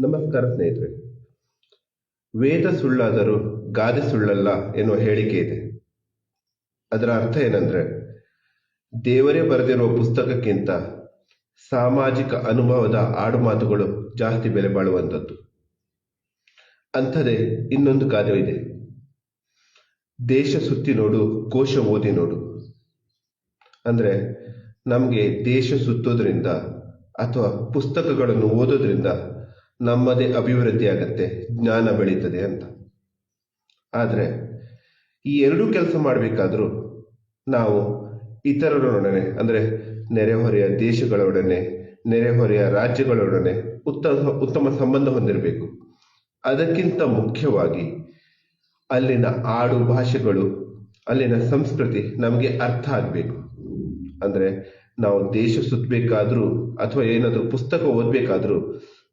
ನಮಸ್ಕಾರ ಸ್ನೇಹಿತರೆ, ವೇದ ಸುಳ್ಳಾದರೂ ಗಾದೆ ಸುಳ್ಳಲ್ಲ ಎನ್ನುವ ಹೇಳಿಕೆ ಇದೆ. ಅದರ ಅರ್ಥ ಏನಂದ್ರೆ, ದೇವರೇ ಬರೆದಿರುವ ಪುಸ್ತಕಕ್ಕಿಂತ ಸಾಮಾಜಿಕ ಅನುಭವದ ಆಡುಮಾತುಗಳು ಜಾಸ್ತಿ ಬೆಲೆ ಬಾಳುವಂಥದ್ದು. ಅಂಥದೇ ಇನ್ನೊಂದು ಗಾದೆ ಇದೆ. ದೇಶ ಸುತ್ತಿ ನೋಡು, ಕೋಶ ಓದಿ ನೋಡು. ಅಂದ್ರೆ, ನಮಗೆ ದೇಶ ಸುತ್ತೋದ್ರಿಂದ ಅಥವಾ ಪುಸ್ತಕಗಳನ್ನು ಓದೋದ್ರಿಂದ ನಮ್ಮದೇ ಅಭಿವೃದ್ಧಿ ಆಗತ್ತೆ, ಜ್ಞಾನ ಬೆಳೀತದೆ ಅಂತ. ಆದರೆ ಈ ಎರಡೂ ಕೆಲಸ ಮಾಡಬೇಕಾದ್ರೂ ನಾವು ಇತರರೊಡನೆ ಅಂದರೆ ನೆರೆಹೊರೆಯ ದೇಶಗಳೊಡನೆ ನೆರೆಹೊರೆಯ ರಾಜ್ಯಗಳೊಡನೆ ಉತ್ತಮ ಉತ್ತಮ ಸಂಬಂಧ ಹೊಂದಿರಬೇಕು. ಅದಕ್ಕಿಂತ ಮುಖ್ಯವಾಗಿ ಅಲ್ಲಿನ ಆಡು ಭಾಷೆಗಳು, ಅಲ್ಲಿನ ಸಂಸ್ಕೃತಿ ನಮಗೆ ಅರ್ಥ ಆಗಬೇಕು. ಅಂದರೆ ನಾವು ದೇಶ ಸುತ್ತಬೇಕಾದ್ರೂ ಅಥವಾ ಏನಾದರೂ ಪುಸ್ತಕ ಓದಬೇಕಾದ್ರೂ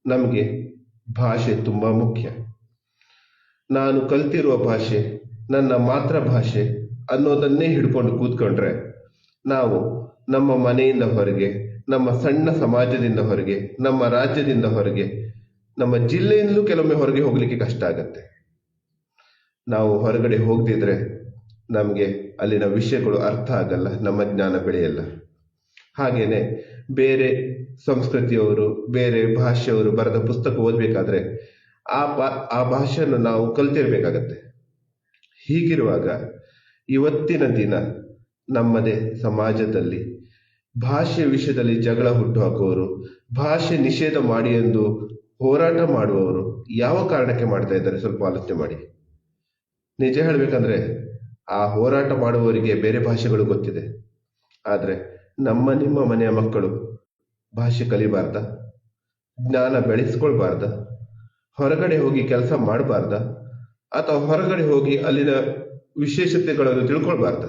ನಮಗೆ ಭಾಷೆ ತುಂಬ ಮುಖ್ಯ. ನಾನು ಕಲ್ತಿರುವ ಭಾಷೆ, ನನ್ನ ಮಾತೃಭಾಷೆ ಅನ್ನೋದನ್ನೇ ಹಿಡ್ಕೊಂಡು ಕೂತ್ಕೊಂಡ್ರೆ ನಾವು ನಮ್ಮ ಮನೆಯಿಂದ ಹೊರಗೆ, ನಮ್ಮ ಸಣ್ಣ ಸಮಾಜದಿಂದ ಹೊರಗೆ, ನಮ್ಮ ರಾಜ್ಯದಿಂದ ಹೊರಗೆ, ನಮ್ಮ ಜಿಲ್ಲೆಯಿಂದಲೂ ಕೆಲವೊಮ್ಮೆ ಹೊರಗೆ ಹೋಗ್ಲಿಕ್ಕೆ ಕಷ್ಟ ಆಗತ್ತೆ. ನಾವು ಹೊರಗಡೆ ಹೋಗದಿದ್ರೆ ನಮಗೆ ಅಲ್ಲಿನ ವಿಷಯಗಳು ಅರ್ಥ ಆಗಲ್ಲ, ನಮ್ಮ ಜ್ಞಾನ ಬೆಳೆಯಲ್ಲ. ಹಾಗೇನೆ ಬೇರೆ ಸಂಸ್ಕೃತಿಯವರು, ಬೇರೆ ಭಾಷೆಯವರು ಬರೆದ ಪುಸ್ತಕ ಓದಬೇಕಾದ್ರೆ ಆ ಆ ಭಾಷೆಯನ್ನು ನಾವು ಕಲ್ತಿರ್ಬೇಕಾಗತ್ತೆ. ಹೀಗಿರುವಾಗ ಇವತ್ತಿನ ದಿನ ನಮ್ಮದೇ ಸಮಾಜದಲ್ಲಿ ಭಾಷೆ ವಿಷಯದಲ್ಲಿ ಜಗಳ ಹುಟ್ಟುಹಾಕುವವರು, ಭಾಷೆ ನಿಷೇಧ ಮಾಡಿ ಎಂದು ಹೋರಾಟ ಮಾಡುವವರು ಯಾವ ಕಾರಣಕ್ಕೆ ಮಾಡ್ತಾ ಇದ್ದಾರೆ ಸ್ವಲ್ಪ ಆಲೋಚನೆ ಮಾಡಿ. ನಿಜ ಹೇಳಬೇಕಂದ್ರೆ ಆ ಹೋರಾಟ ಮಾಡುವವರಿಗೆ ಬೇರೆ ಭಾಷೆಗಳು ಗೊತ್ತಿದೆ. ಆದರೆ ನಮ್ಮ ನಿಮ್ಮ ಮನೆಯ ಮಕ್ಕಳು. ಭಾಷೆ ಕಲಿಬಾರ್ದ. ಜ್ಞಾನ ಬೆಳೆಸ್ಕೊಳ್ಬಾರ್ದ. ಹೊರಗಡೆ ಹೋಗಿ ಕೆಲಸ ಮಾಡಬಾರ್ದ. ಅಥವಾ ಹೊರಗಡೆ ಹೋಗಿ ಅಲ್ಲಿನ ವಿಶೇಷತೆಗಳನ್ನು ತಿಳ್ಕೊಳ್ಬಾರ್ದ.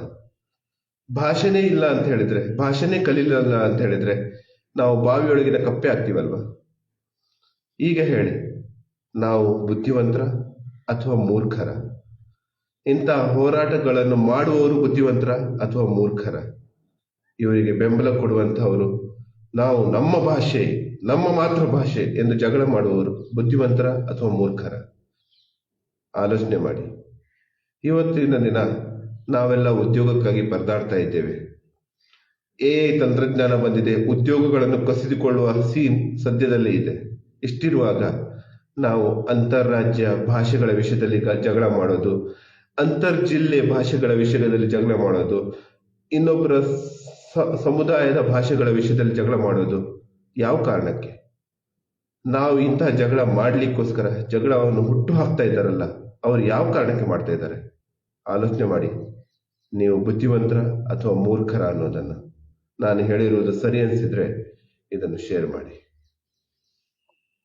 ಭಾಷೆನೇ ಇಲ್ಲ ಅಂತ ಹೇಳಿದ್ರೆ, ಭಾಷೆನೇ ಕಲಿಲಿಲ್ಲ ಅಂತ ಹೇಳಿದ್ರೆ ನಾವು ಬಾವಿಯೊಳಗಿನ ಕಪ್ಪೆ ಆಗ್ತೀವಲ್ವ? ಈಗ ಹೇಳಿ, ನಾವು ಬುದ್ಧಿವಂತರ ಅಥವಾ ಮೂರ್ಖರ? ಇಂತಹ ಹೋರಾಟಗಳನ್ನು ಮಾಡುವವರು ಬುದ್ಧಿವಂತರ ಅಥವಾ ಮೂರ್ಖರ? ಇವರಿಗೆ ಬೆಂಬಲ ಕೊಡುವಂತಹವರು. ನಾವು ನಮ್ಮ ಭಾಷೆ, ನಮ್ಮ ಮಾತೃಭಾಷೆ ಎಂದು ಜಗಳ ಮಾಡುವವರು ಬುದ್ಧಿವಂತರ ಅಥವಾ ಮೂರ್ಖರ? ಆಲೋಚನೆ ಮಾಡಿ. ಇವತ್ತಿನ ದಿನ ನಾವೆಲ್ಲ ಉದ್ಯೋಗಕ್ಕಾಗಿ ಪರದಾಡ್ತಾ ಇದ್ದೇವೆ. ಎ ತಂತ್ರಜ್ಞಾನ ಬಂದಿದೆ, ಉದ್ಯೋಗಗಳನ್ನು ಕಸಿದುಕೊಳ್ಳುವ ಸೀನ್ ಸದ್ಯದಲ್ಲೇ ಇದೆ. ಇಷ್ಟಿರುವಾಗ ನಾವು ಅಂತಾರಾಜ್ಯ ಭಾಷೆಗಳ ವಿಷಯದಲ್ಲಿ ಜಗಳ ಮಾಡೋದು ಅಂತರ್ ಜಿಲ್ಲೆ ಭಾಷೆಗಳ ವಿಷಯದಲ್ಲಿ ಜಗಳ ಮಾಡೋದು ಇನ್ನೊಬ್ಬರ ಸಮುದಾಯದ ಭಾಷೆಗಳ ವಿಷಯದಲ್ಲಿ ಜಗಳ ಮಾಡೋದು ಯಾವ ಕಾರಣಕ್ಕೆ? ನಾವು ಇಂತಹ ಜಗಳ ಮಾಡಲಿಕ್ಕೋಸ್ಕರ ಜಗಳವನ್ನು ಹುಟ್ಟು ಹಾಕ್ತಾ ಇದ್ದಾರಲ್ಲ, ಅವರು ಯಾವ ಕಾರಣಕ್ಕೆ ಮಾಡ್ತಾ ಇದ್ದಾರೆ? ಆಲೋಚನೆ ಮಾಡಿ. ನೀವು ಬುದ್ಧಿವಂತರ ಅಥವಾ ಮೂರ್ಖರ ಅನ್ನೋದನ್ನು ನಾನು ಹೇಳಿರುವುದು ಸರಿ ಅನಿಸಿದ್ರೆ ಇದನ್ನು ಶೇರ್ ಮಾಡಿ.